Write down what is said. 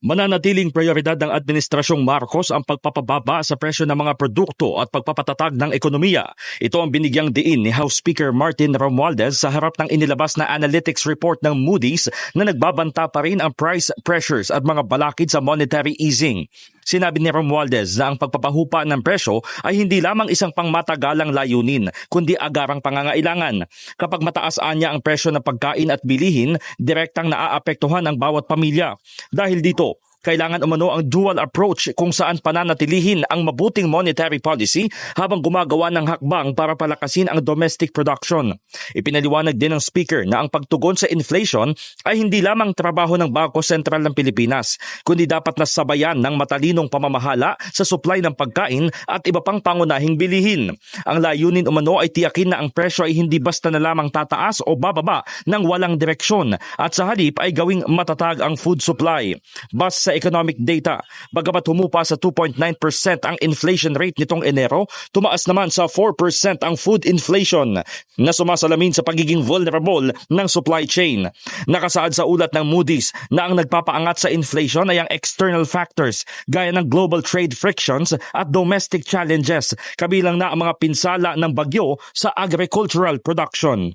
Mananatiling prioridad ng Administrasyong Marcos ang pagpapababa sa presyo ng mga produkto at pagpapatatag ng ekonomiya. Ito ang binigyang diin ni House Speaker Martin Romualdez sa harap ng inilabas na analytics report ng Moody's na nagbabanta pa rin ang price pressures at mga balakid sa monetary easing. Sinabi ni Romualdez na ang pagpapahupa ng presyo ay hindi lamang isang pangmatagalang layunin, kundi agarang pangangailangan. Kapag mataas anya ang presyo ng pagkain at bilihin, direktang naaapektuhan ang bawat pamilya. Dahil dito, kailangan umano ang dual approach kung saan pananatilihin ang mabuting monetary policy habang gumagawa ng hakbang para palakasin ang domestic production. Ipinaliwanag din ng speaker na ang pagtugon sa inflation ay hindi lamang trabaho ng Bangko Sentral ng Pilipinas, kundi dapat nasabayan ng matalinong pamamahala sa supply ng pagkain at iba pang pangunahing bilihin. Ang layunin umano ay tiyakin na ang presyo ay hindi basta na lamang tataas o bababa ng walang direksyon at sa halip ay gawing matatag ang food supply. Basta sa economic data. Bagamat humupa sa 2.9% ang inflation rate nitong Enero, tumaas naman sa 4% ang food inflation na sumasalamin sa pagiging vulnerable ng supply chain. Nakasaad sa ulat ng Moody's na ang nagpapaangat sa inflation ay ang external factors gaya ng global trade frictions at domestic challenges kabilang na ang mga pinsala ng bagyo sa agricultural production